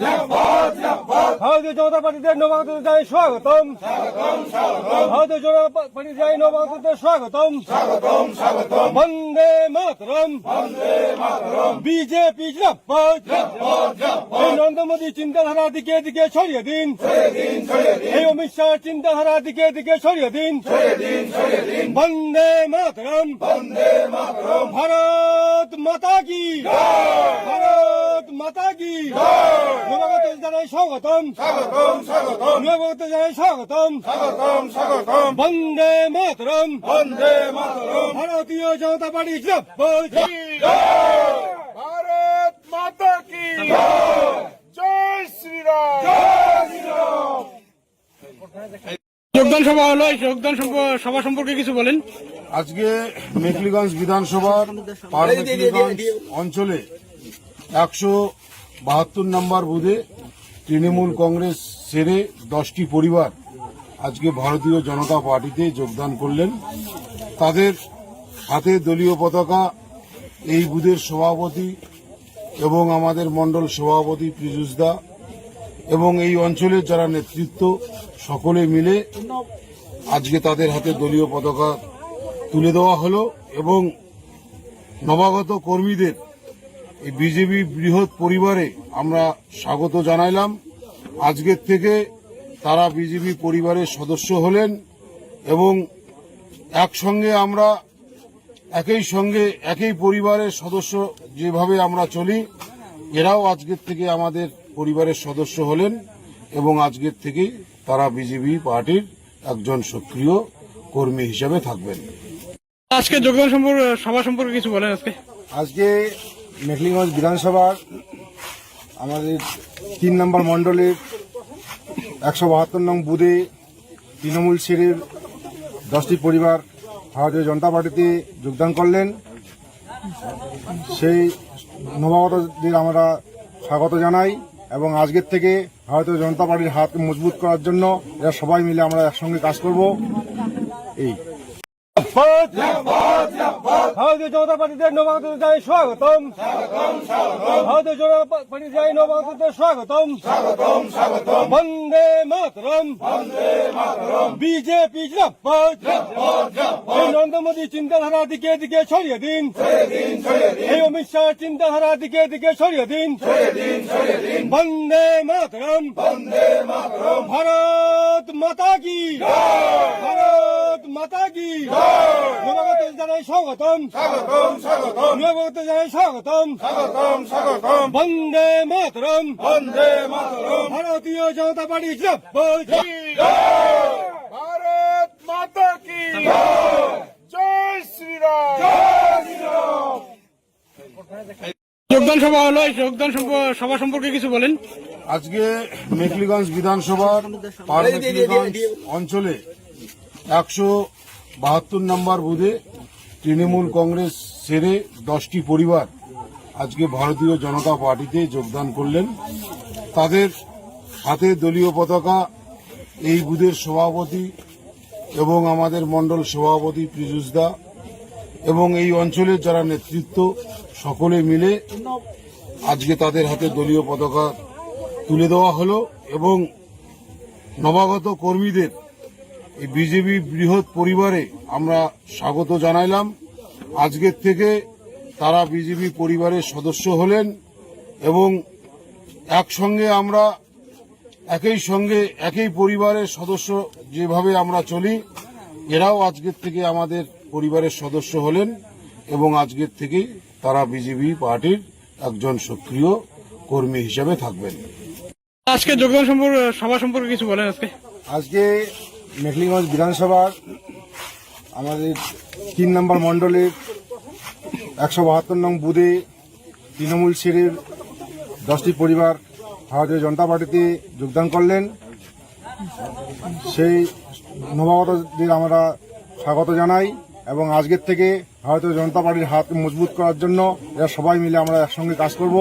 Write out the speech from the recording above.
জিয়াবাদ ভারতীয় জনতা পার্টিদের নবাগত জানাই স্বাগতম ভারতীয় জনতা পার্টি জানাই নবাগতদের স্বাগতম। বন্দে মাতরম। বিজেপি জিন্দাবাদ এই নরেন্দ্র মোদী চিন্তাধারা দিকে দিকে ছড়িয়ে দিন। এই অমিত শাহ চিন্তাধারা দিকে দিকে ছড়িয়ে দিন। বন্দে মাতরম। ভারত মাতা কি? ভারত মাতা কি নবাগত জানাই স্বাগতম। স্বাগতম স্বাগতম। নবাগত জানাই স্বাগতম। স্বাগতম স্বাগতম। বন্দে মাতরম। বন্দে মাতরম। ভারতীয় জনতা পার্টি ভারত মাতা কি জয়। শ্রীরাম। যোগদান সভা হলো যোগদান সভা সম্পর্কে কিছু বলেন। আজকে মেখলিগঞ্জ বিধানসভার অঞ্চলে একশো বাহাত্তর নম্বর বুথে তৃণমূল কংগ্রেস সেরে দশটি পরিবার আজকে ভারতীয় জনতা পার্টিতে যোগদান করলেন। তাদের হাতে দলীয় পতাকা, এই বুধের সভাপতি এবং আমাদের মণ্ডল সভাপতি পীযুষ দা এবং এই অঞ্চলের যারা নেতৃত্ব, সকলে মিলে আজকে তাদের হাতে দলীয় পতাকা তুলে দেওয়া হলো এবং নবাগত কর্মীদের এই বিজেপি বৃহৎ পরিবারে আমরা স্বাগত জানাইলাম। আজকের থেকে তারা বিজেপি পরিবারের সদস্য হলেন এবং একসঙ্গে আমরা একই সঙ্গে একই পরিবারের সদস্য যেভাবে আমরা চলি এরাও আজকের থেকে আমাদের পরিবারের সদস্য হলেন এবং আজকের থেকেই তারা বিজেপি পার্টির একজন সক্রিয় কর্মী হিসেবে থাকবেন। আজকে যোগদান সম্পর্কে সভা সম্পর্কে কিছু বলেন আজকে। আজকে মেখলিগঞ্জ বিধানসভার আমাদের তিন নম্বর মণ্ডলের একশো বাহাত্তর নং বুধে তৃণমূল সেরের দশটি পরিবার ভারতীয় জনতা পার্টিতে যোগদান করলেন। সেই নবাগতদের আমরা স্বাগত জানাই এবং আজকের থেকে ভারতীয় জনতা পার্টির হাত মজবুত করার জন্য এরা সবাই মিলে আমরা একসঙ্গে কাজ করব। এই। ভারতীয় জনতা পার্টিদের নবাগত জানাই স্বাগতম। ভারতীয় জনতা পার্টি জানাই নবাগতদের স্বাগতম। বন্দে মাতরম। বিজেপি জিন্দাবাদ এই নরেন্দ্র মোদী চিন্তাধারা দিকে দিকে ছড়িয়ে দিন। এই অমিত শাহ চিন্তাধারা দিকে দিকে ছড়িয়ে দিন। বন্দে মাতরম। ভারত মাতা কি? ভারত। নবাগত জানাই স্বাগতম। স্বাগতম স্বাগতম। নবাগত জানাই স্বাগতম। স্বাগতম স্বাগতম। বন্দে মাতরম। বন্দে মাতরম। ভারতীয় জনতা পার্টি ভারত মাতা কি জয়। শ্রীরাম। যোগদান সভা হলো যোগদান সভা সম্পর্কে কিছু বলেন। আজকে মেখলিগঞ্জ বিধানসভার অঞ্চলে একশো বাহাত্তর নম্বর বুথে তৃণমূল কংগ্রেস সেরে দশটি পরিবার আজকে ভারতীয় জনতা পার্টিতে যোগদান করলেন। তাদের হাতে দলীয় পতাকা, এই বুথের সভাপতি এবং আমাদের মণ্ডল সভাপতি পীযুষ দা এবং এই অঞ্চলের যারা নেতৃত্ব, সকলে মিলে আজকে তাদের হাতে দলীয় পতাকা তুলে দেওয়া হলো এবং নবাগত কর্মীদের এই বিজেপি বৃহৎ পরিবারে আমরা স্বাগত জানাইলাম। আজকের থেকে তারা বিজেপি পরিবারের সদস্য হলেন এবং একসঙ্গে আমরা একই সঙ্গে একই পরিবারের সদস্য যেভাবে আমরা চলি এরাও আজকের থেকে আমাদের পরিবারের সদস্য হলেন এবং আজকের থেকেই তারা বিজেপি পার্টির একজন সক্রিয় কর্মী হিসেবে থাকবেন। আজকে যোগদান সম্পর্কে সভা সম্পর্কে কিছু বলেন আজকে। আজকে মেখলিগঞ্জ বিধানসভার আমাদের তিন নম্বর মণ্ডলের একশো বাহাত্তর নং বুধে তৃণমূল সেরের দশটি পরিবার ভারতীয় জনতা পার্টিতে যোগদান করলেন। সেই নবাগতদের আমরা স্বাগত জানাই এবং আজকের থেকে ভারতীয় জনতা পার্টির হাত মজবুত করার জন্য এরা সবাই মিলে আমরা একসঙ্গে কাজ করব।